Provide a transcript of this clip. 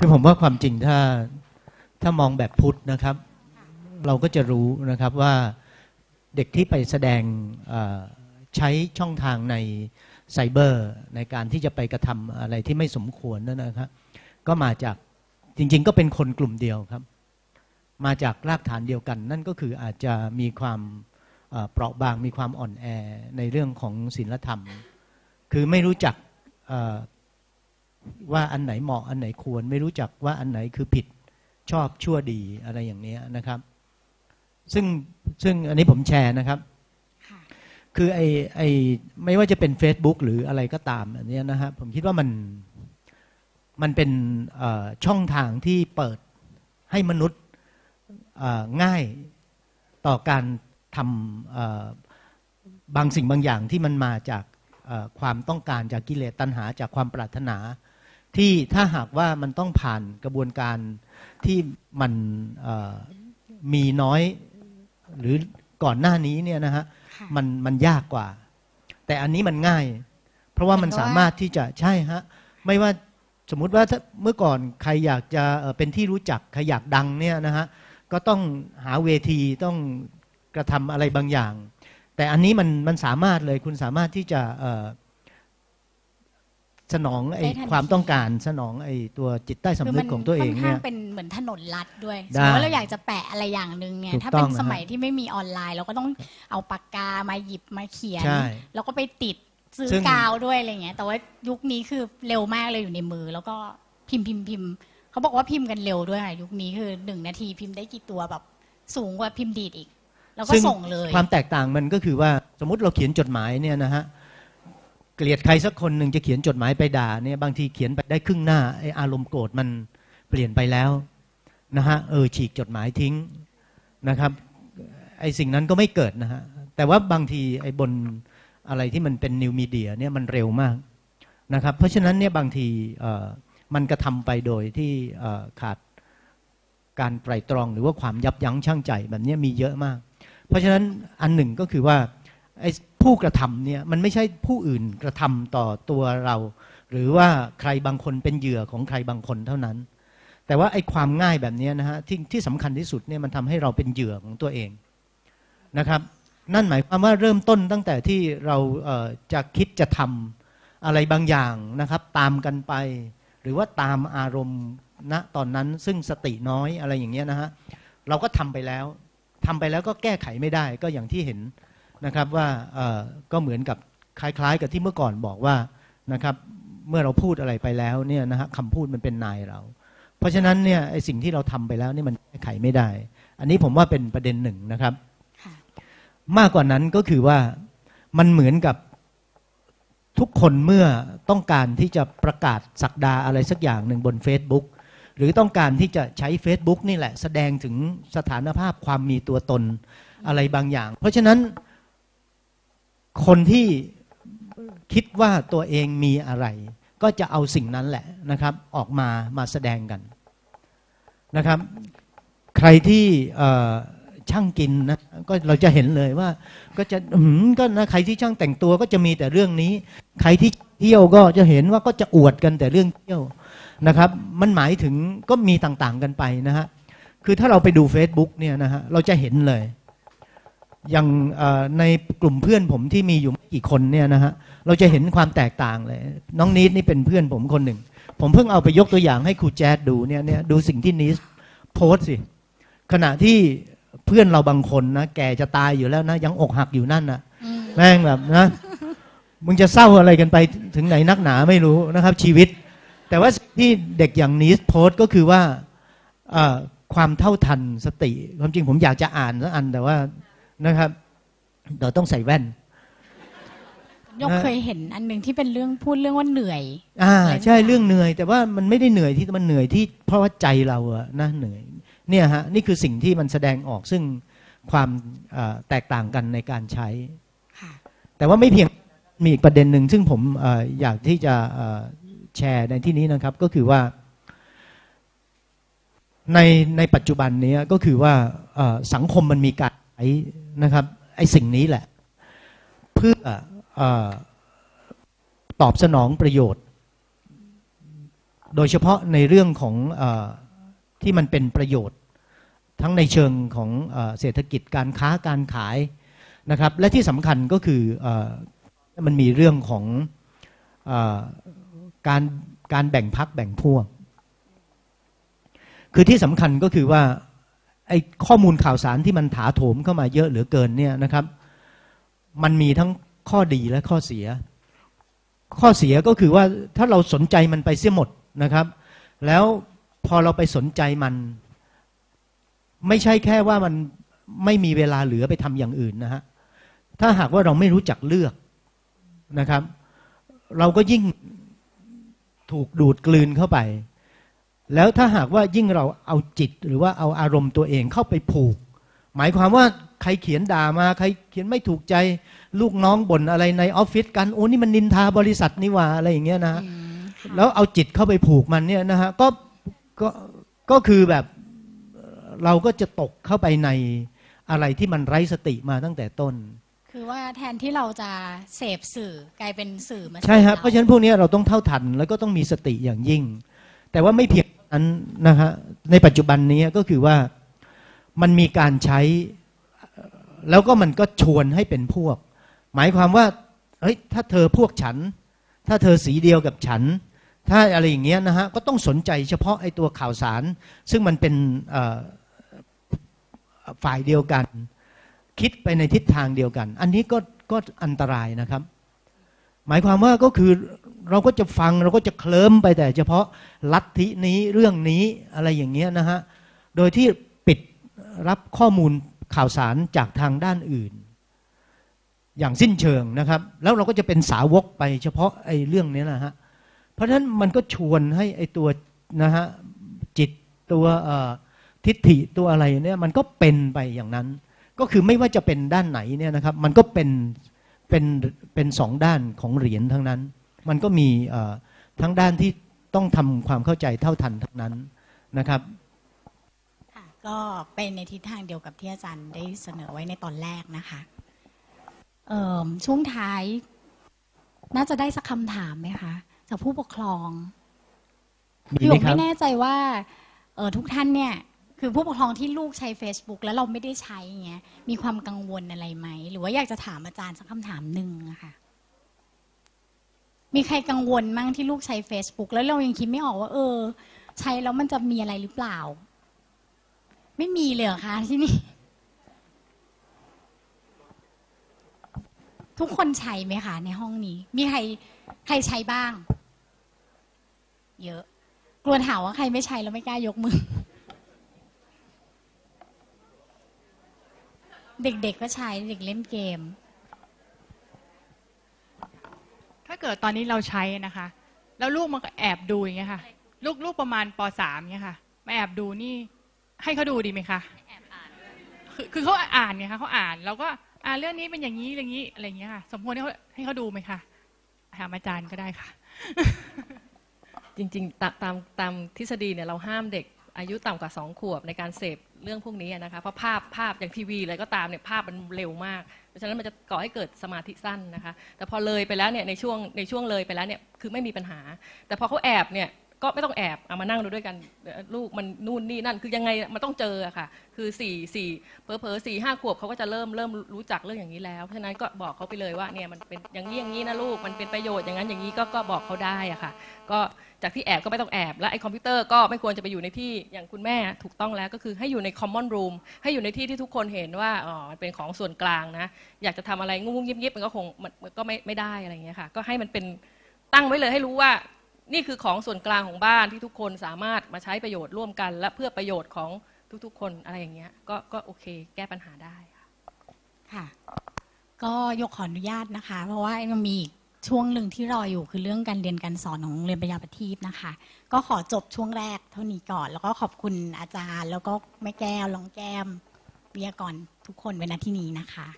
คือผมว่าความจริงถ้าถ้ามองแบบพุทธนะครับ เราก็จะรู้นะครับว่าเด็กที่ไปแสดงใช้ช่องทางในไซเบอร์ในการที่จะไปกระทำอะไรที่ไม่สมควรนั่นนะครับ ก็มาจากจริง ๆ ก็เป็นคนกลุ่มเดียวครับ มาจากรากฐานเดียวกัน นั่นก็คืออาจจะมีความเปราะบางมีความอ่อนแอในเรื่องของศีลธรรม คือไม่รู้จัก ว่าอันไหนเหมาะอันไหนควร ไม่รู้จักว่าอันไหนคือผิดชอบชั่วดีอะไรอย่างเนี้ยนะครับ ซึ่งซึ่งอันนี้ผมแชร์นะครับค่ะคือไอไอไม่ว่าจะเป็น Facebook หรืออะไรก็ตามอันเนี้ยนะฮะผมคิดว่ามันมันเป็นเอ่อช่องทางที่เปิดให้มนุษย์เอ่อง่ายต่อการทำเอ่อบางสิ่งบางอย่างที่มันมาจากเอ่อความต้องการจากกิเลสตัณหาจากความปรารถนา ที่ถ้าหากว่ามันต้องผ่านกระบวนการที่มันเอ่อมีน้อย หรือก่อนหน้านี้เนี่ยนะฮะค่ะมันมันยากกว่า แต่อันนี้มันง่าย เพราะว่ามันเห็นด้วยสามารถที่จะใช่ฮะไม่ว่าสมมุติว่าถ้าเมื่อก่อนใครอยากจะเอ่อเป็นที่รู้จักใครอยากดังเนี่ยนะฮะก็ต้องหาเวทีต้องกระทำอะไรบางอย่าง แต่อันนี้มันมันสามารถเลยคุณสามารถที่จะเอ่อ สนองไอ้ได้ทันทีความต้องการสนองไอ้ตัวจิตใต้สำนึกของตัวเองค่อนเนี่ข้ายงเป็นเหมือนถนนลัดด้วยสได้มมติว่าเราอยากจะแปะอะไรอย่างหนึ่งเนี่ยถูกถ้าต้เป็อนงนะฮะสมัยที่ไม่มีออนไลน์ เราก็ต้องเอาปากกามาหยิบมาเขียนใช่แล้วก็ไปติดซื้อซึ่งกาวด้วยอะไรเงี้ย แต่ว่ายุคนี้คือเร็วมากเลยอยู่ในมือ แล้วก็พิมพ์พิมพ์พิมพ์เขาบอกว่าพิมพ์กันเร็วด้วยค่ะยุคนี้คือหนึ่งนาทีพิมพ์ได้กี่ตัวแบบสูงกว่าพิมพ์ดีดอีก แล้วก็ซึ่งส่งเลย ความแตกต่างมันก็คือว่าสมมติเราเขียนจดหมายเนี่ยนะฮะ เกลียดใครสักคนหนึ่งจะเขียนจดหมายไปด่าเนี่ยบางทีเขียนไปได้ครึ่งหน้าไออารมณ์โกรธมันเปลี่ยนไปแล้วนะฮะเออฉีกจดหมายทิ้งนะครับไอสิ่งนั้นก็ไม่เกิดนะฮะแต่ว่าบางทีไอบนอะไรที่มันเป็นนิวมีเดียเนี่ยมันเร็วมากนะครับเพราะฉะนั้นเนี่ยบางทีมันกระทำไปโดยที่ขาดการไตรตรองหรือว่าความยับยั้งชั่งใจแบบนี้มีเยอะมาก เพราะฉะนั้นอันหนึ่งก็คือว่าไอ้ ผู้กระทำเนี่ยมันไม่ใช่ผู้อื่นกระทำต่อตัวเรา หรือว่าใครบางคนเป็นเหยื่อของใครบางคนเท่านั้น แต่ว่าไอ้ความง่ายแบบนี้นะฮะที่ที่สำคัญที่สุดเนี่ยมันทำให้เราเป็นเหยื่อของตัวเองนะครับ นั่นหมายความว่าเริ่มต้นตั้งแต่ที่เราเจะคิดจะทำอะไรบางอย่างนะครับ ตามกันไป หรือว่าตามอารมณ์ณตอนนั้นซึ่งสติน้อยอะไรอย่างเงี้ยนะฮะเราก็ทำไปแล้วทำไปแล้วก็แก้ไขไม่ได้ก็อย่างที่เห็น นะครับว่าเอ่อก็เหมือนกับคล้าย ๆ กับที่เมื่อก่อนบอกว่านะครับเมื่อเราพูดอะไรไปแล้วเนี่ยนะฮะคำพูดมันเป็นนายเรา เพราะฉะนั้นเนี่ยไอสิ่งที่เราทำไปแล้วนี่มันแก้ไขไม่ได้ อันนี้ผมว่าเป็นประเด็นหนึ่งนะครับค่ะมากกว่านั้นก็คือว่ามันเหมือนกับทุกคนเมื่อต้องการที่จะประกาศสักดาอะไรสักอย่างหนึ่งบน Facebook หรือต้องการที่จะใช้ Facebook นี่แหละ แสดงถึงสถานภาพความมีตัวตนอะไรบางอย่าง เพราะฉะนั้น คนที่คิดว่าตัวเองมีอะไร ก็จะเอาสิ่งนั้นแหละนะครับ ออกมามาแสดงกันนะครับ ใครที่ช่างกินนะก็เราจะเห็นเลยว่า ก็จะอืมก็นะใครที่ช่างแต่งตัวก็จะมีแต่เรื่องนี้ ใครที่เที่ยวก็จะเห็นว่าก็จะอวดกันแต่เรื่องเที่ยวนะครับ มันหมายถึงก็มีต่างๆกันไปนะฮะคือถ้าเราไปดู Facebook เนี่ยนะฮะเราจะเห็นเลย อย่างเอ่อในกลุ่มเพื่อนผมที่มีอยู่ไม่กี่คนเนี่ยนะฮะเราจะเห็นความแตกต่างเลย น้องนีดนี่เป็นเพื่อนผมคนหนึ่ง ผมเพิ่งเอาไปยกตัวอย่างให้ครูแจ๊ดดูเนี่ยเนี่ยดูสิ่งที่นีสโพสต์สิ ขณะที่เพื่อนเราบางคนนะแก่จะตายอยู่แล้วนะ ยังอกหักอยู่นั่นนะอืมแม่งแบบนะมึงจะเศร้าอะไรกันไปถึงไหนนักหนาไม่รู้นะครับ ชีวิต แต่ว่าสิ่งที่เด็กอย่างนีสโพสต์ก็คือว่าเอ่อความเท่าทันสติ ความจริงผมอยากจะอ่านสักอันแต่ว่า นะครับเดี๋ยวต้องใส่แว่นยกเคยเห็นอันหนึ่งที่เป็นเรื่องพูดเรื่องว่าเหนื่อย อ่าอะไรใช่สักอย่างเรื่องเหนื่อย แต่ว่ามันไม่ได้เหนื่อยที่มันเหนื่อยที่เพราะว่าใจเราอะนะเหนื่อยเนี่ยฮะนี่คือสิ่งที่มันแสดงออกซึ่งความเอ่อแตกต่างกันในการใช้ค่ะแต่ว่าไม่เพียงมีอีกประเด็นหนึ่งซึ่งผมเอออยากที่จะเอ่อแชร์ในที่นี้นะครับ ก็คือว่า ในในปัจจุบันนี้ก็คือว่าเอ่อสังคมมันมีการ ใช้นะครับไอ้สิ่งนี้แหละ เพื่อออตอบสนองประโยชน์ โดยเฉพาะในเรื่องของอที่มันเป็นประโยชน์ ทั้งในเชิงของเอเศรษฐกิจการค้าการขายนะครับ และที่สำคัญก็คืออมันมีเรื่องของอการการแบ่งพักแบ่งพวก คือที่สำคัญก็คือว่า ไอ้ข้อมูลข่าวสารที่มันถาโถมเข้ามาเยอะเหลือเกินเนี่ยนะครับ มันมีทั้งข้อดีและข้อเสีย ข้อเสียก็คือว่าถ้าเราสนใจมันไปเสียหมดนะครับ แล้วพอเราไปสนใจมัน ไม่ใช่แค่ว่ามันไม่มีเวลาเหลือไปทำอย่างอื่นนะฮะถ้าหากว่าเราไม่รู้จักเลือกนะครับ เราก็ยิ่งถูกดูดกลืนเข้าไป แล้วถ้าหากว่ายิ่งเราเอาจิตหรือว่าเอาอารมณ์ตัวเองเข้าไปผูก หมายความว่าใครเขียนด่ามาใครเขียนไม่ถูกใจ ลูกน้องบ่นอะไรในออฟฟิศกันโอ้นี่มันนินทาบริษัทนี่หว่าอะไรอย่างเงี้ยนะอืมค่ะแล้วเอาจิตเข้าไปผูกมันเนี่ยนะฮะก็ก็ก็คือแบบเอ่อเราก็จะตกเข้าไปในอะไรที่มันไร้สติมาตั้งแต่ต้น คือว่าแทนที่เราจะเสพสื่อกลายเป็นสื่อมาใช่ฮะสพเพราะฉะนั้นพวกนี้เราต้องเท่าทันแล้วก็ต้องมีสติอย่างยิ่ง แต่ว่าไม่เพียงเท่า นั้นนะฮะในปัจจุบันนี้ก็คือว่ามันมีการใช้ แล้วก็มันก็ชวนให้เป็นพวก หมายความว่าเฮ้ยถ้าเธอพวกฉัน ถ้าเธอสีเดียวกับฉัน ถ้าอะไรอย่างเงี้ยนะฮะก็ต้องสนใจเฉพาะไอ้ตัวข่าวสาร ซึ่งมันเป็นฝ่ายเดียวกัน คิดไปในทิศทางเดียวกัน อันนี้ก็ก็อันตรายนะครับ หมายความว่าก็คือ เราก็จะฟังเราก็จะเคลิ้มไปแต่ เฉพาะลัทธินี้เรื่องนี้อะไรอย่างเงี้ยนะฮะ โดยที่ปิดรับข้อมูลข่าวสารจากทางด้านอื่น อย่างสิ้นเชิงนะครับ แล้วเราก็จะเป็นสาวกไปเฉพาะไอ้เรื่องนี้นะฮะ เพราะฉะนั้นมันก็ชวนให้ไอ้ตัวนะฮะจิตตัวทิฏฐิตัวอะไรเนี่ยมันก็เป็นไปอย่างนั้น ก็คือไม่ว่าจะเป็นด้านไหนเนี่ยนะครับ มันก็เป็นเป็นเป็นสองด้านของเหรียญทั้งนั้น มันก็มีเอ่อทั้งด้านที่ต้องทำความเข้าใจเท่าทันทั้งนั้นนะครับค่ะก็เป็นในทิศทางเดียวกับที่อาจารย์ได้เสนอไว้ในตอนแรกนะคะเอ่อช่วงท้าย น่าจะได้สักคำถามไหมคะจากผู้ปกครองมีพี่หไหยมกครับไม่แน่ใจว่าเออทุกท่านเนี่ย คือผู้ปกครองที่ลูกใช้ Facebook แล้วเราไม่ได้ใช้อย่างเงี้ยมีความกังวลอะไรไหม หรือว่าอยากจะถามอาจารย์สักคำถามหนึ่งอะค่ะ มีใครกังวลมั่งที่ลูกใช้ Facebook แล้วเรายังคิดไม่ออกว่า เออ ใช้แล้วมันจะมีอะไรหรือเปล่า ไม่มีเลยเหรอคะที่นี่ ทุกคนใช้ไหมคะในห้องนี้ มีใครใครใช้บ้าง เยอะ กลัวถามว่าใครไม่ใช้แล้วไม่กล้ายกมือ เด็กๆก็ใช้เด็กเล่นเกม ถ้า เกิดตอนนี้เราใช้นะคะ แล้วลูกมันก็แอบดูอย่างเงี้ยค่ะ ลูกลูกประมาณปสามเงี้ยค่ะมาแอบดูนี่ ให้เขาดูดีไหมคะคือคือเขาอ่านไงคะเขาอ่านแล้วก็อ่านเรื่องนี้เป็นอย่างนี้อย่างนี้อะไรอย่างเงี้ยค่ะ สมควรให้เขาให้เขาดูไหมคะถามอาจารย์ก็ได้ค่ะ จริง ๆ ตาตามตามทฤษฎีเนี่ยเราห้ามเด็ก อายุต่ำกว่า 2 ขวบในการเสพเรื่องพวกนี้นะคะเพราะภาพภาพอย่างทีวีอะไรก็ตามเนี่ยภาพมันเร็วมาก เพราะฉะนั้นมันจะก่อให้เกิดสมาธิสั้นนะคะ แต่พอเลยไปแล้วเนี่ยในช่วงในช่วงเลยไปแล้วเนี่ยคือไม่มีปัญหา แต่พอเขาแอบเนี่ย ก็ไม่ต้องแอบเอามานั่งดูด้วยกันลูกมันนู่นนี่นั่น คือยังไงมันต้องเจออะค่ะ คือสี่สี่เพอเพอสี่ห้าขวบเขาก็จะเริ่มเริ่มรู้จักเรื่องอย่างนี้แล้วเพราะฉะนั้นก็บอกเขาไปเลยว่าเนี่ยมันเป็นอย่างนี้อย่างนี้นะลูกมันเป็นประโยชน์อย่างนั้นอย่างนี้ก็ก็บอกเขาได้อะค่ะ ก็จากที่แอบก็ไม่ต้องแอบ และไอ้คอมพิวเตอร์ก็ไม่ควรจะไปอยู่ในที่อย่างคุณแม่ถูกต้องแล้วก็คือให้อยู่ใน common room ให้อยู่ในที่ที่ทุกคนเห็นว่าอ๋อมันเป็นของส่วนกลางนะ อยากจะทำอะไรงุ้งๆยิบๆมันก็คงมันก็ไม่ไม่ได้อะไรเงี้ยค่ะ ก็ให้มันเป็นตั้งไว้เลยให้รู้ว่า นี่คือของส่วนกลางของบ้านที่ทุกคนสามารถมาใช้ประโยชน์ร่วมกัน และเพื่อประโยชน์ของทุกๆ คนอะไรอย่างเงี้ยก็ก็โอเค แก้ปัญหาได้ค่ะค่ะ ก็ยกขออนุญาตนะคะ เพราะว่ามันมีอีกช่วงหนึ่งที่รออยู่คือเรื่องการเรียนการสอนของโรงเรียนปัญญาประทีปนะคะ ก็ขอจบช่วงแรกเท่านี้ก่อน แล้วก็ขอบคุณอาจารย์ แล้วก็แม่แก้วรองแก้มวิทยากรทุกคนไว้ณที่นี้นะคะ